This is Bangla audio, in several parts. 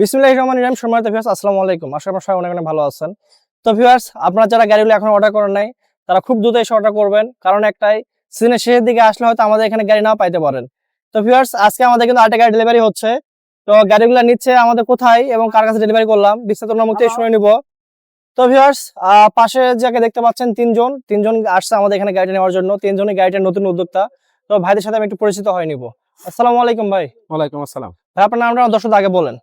বিসমুল্লাহ রহমান ইরাম সম্মানিত ভিউয়ার্স আসসালামু আলাইকুম। আশা করি সবাই অনেক অনেক ভালো আছেন। তো ভিউয়ার্স আপনারা যারা গাড়িগুলো এখন অর্ডার করেন নাই তারা খুব দ্রুত এসে অর্ডার করবেন। কারণ একটাই সিজনের শেষের দিকে আসলে হয়তো আমাদের এখানে গাড়ি নাও পাইতে পারেন। তো ভিউয়ার্স আজকে আমাদের কিন্তু আরেকটা গাড়ি ডেলিভারি হচ্ছে। তো গাড়িগুলো নিচ্ছে আমাদের কোথায় এবং কার কাছে ডেলিভারি করলাম বিস্তারিত মুহূর্তে শুনে নিব। তো ভিউয়ার্স পাশে যাকে দেখতে পাচ্ছেন তিনজন তিনজন আসছে আমাদের এখানে গাড়িটা নেওয়ার জন্য। তিনজনই গাড়িটার নতুন উদ্যোক্তা। তো ভাইদের সাথে আমি একটু পরিচিত হয়ে নিব। আসসালামু আলাইকুম ভাই। ওয়ালাইকুম আসসালাম। ভাই আপনার নামটা দর্শক আগে বলেন।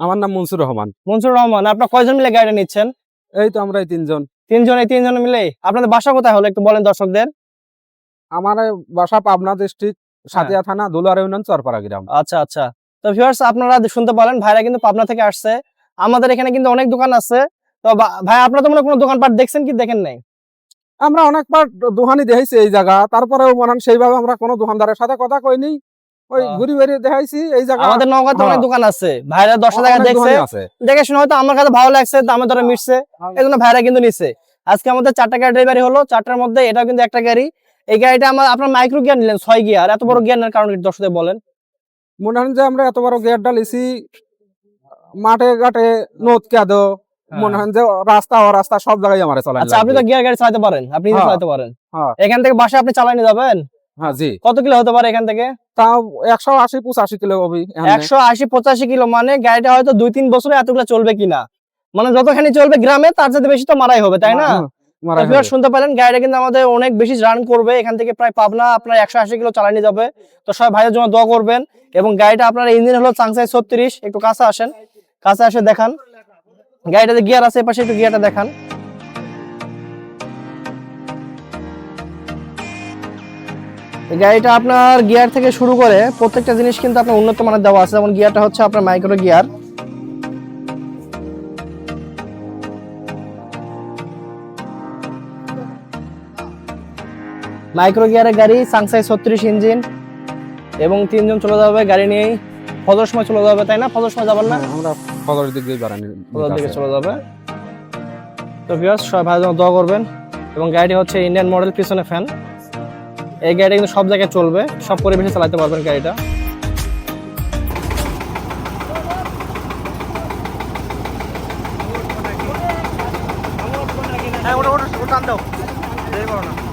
আমার নাম মনসুর রহমান। মনসুর রহমান আপনার কয়জন মিলে গাড়িটা নিচ্ছেন? এই তো আমরা এই তিনজন। তিনজন এই তিনজন মিলে আপনাদের বাসা কোথায় হলো একটু বলেন দর্শকদের? আমার বাসা পাবনা ডিস্ট্রিক্ট সাতিয়া থানা দুলার ইউনিয়ন চরপাড়া গ্রাম। আচ্ছা আচ্ছা। তো ভিউয়ার্স আপনারা শুনতে পারেন ভাইরা কিন্তু পাবনা থেকে আসছে। আমাদের এখানে কিন্তু অনেক দোকান আছে। তো ভাই আপনারা তো মনে হয় কোনো দোকানপাট দেখছেন কি দেখেন নাই? আমরা অনেকবার দোহানি দেখেছি এই জায়গা তারপরেও মনে সেইভাবে আমরা কোনো দোকানদারের সাথে কথা কইনি। ওই ঘুরি বেরিয়ে দেখাইছি এই জায়গা আমাদের নওগাঁতে অনেক হ্যাঁ। দোকান আছে। ভাইরা দশ টাকা দেখছে। দেখে শুনে হয়তো আমার কাছে ভালো লাগছে দামে দরে মিটছে এই জন্য ভাইরা কিন্তু নিচ্ছে আজকে আমাদের চারটা গাড়ি ডেলিভারি হলো। চারটার মধ্যে এটাও কিন্তু একটা গাড়ি। এই গাড়িটা আমার আপনার মাইক্রো গিয়ার নিলেন ছয় গিয়ার এত বড় গিয়ার কারণ দর্শকদের বলেন। মনে হয় যে আমরা এত বড় ডালিছি মাঠে ঘাটে কাদো। মনে হয় যে রাস্তা ও রাস্তা সব জায়গায় আমার আচ্ছা আপনি তো গিয়ার গাড়ি চালাতে পারেন। আপনি হ্যাঁ। চালাতে পারেন। হ্যাঁ। এখান থেকে বাসা আপনি চালাই নিয়ে যাবেন? হ্যাঁ জি। কত কিলো হতে পারে এখান থেকে? তাও একশো আশি পঁচাশি কিলো হবে একশো আশি পঁচাশি কিলো মানে গাড়িটা হয়তো দুই তিন বছরে এতগুলো চলবে কিনা? মানে যতখানি চলবে গ্রামে তার চাইতে বেশি তো মারাই হবে তাই না। শুনতে পেলেন গাড়িটা কিন্তু আমাদের অনেক বেশি রান করবে। এখান থেকে প্রায় পাবনা আপনার একশো আশি কিলো চালানি যাবে। তো সবাই ভাইয়ের জন্য দোয়া করবেন। এবং গাড়িটা আপনার ইঞ্জিন হলো চাংসাই ছত্রিশ একটু কাছে আসেন। কাছে আসে দেখান। গাড়িটাতে গিয়ার আছে এপাশে একটু গিয়ারটা দেখান। গাড়িটা আপনার গিয়ার থেকে শুরু করে প্রত্যেকটা জিনিস কিন্তু আপনার উন্নত মানের দেওয়া আছে। যেমন গিয়ারটা হচ্ছে আপনার মাইক্রো গিয়ার মাইক্রো গিয়ারের গাড়ি সাংসাই ছত্রিশ ইঞ্জিন এবং তিনজন চলে যাবে গাড়ি নিয়েই। ফজর সময় চলে যাবে তাই না? ফজর সময় যাবেন না? হ্যাঁ, আমরা ফজরের দিক দিয়ে বাড়ানি। ফজর দিকে চলে যাবে। তো ভিউয়ার্স সবাই ভালো দোয়া করবেন এবং গাড়িটি হচ্ছে ইন্ডিয়ান মডেল পিছনে ফ্যান এই গাড়িটা কিন্তু সব জায়গায় চলবে, সব পরিবেশে চালাতে পারবেন গাড়িটা। হ্যাঁ ওটা ওটা টান দাও। করো না।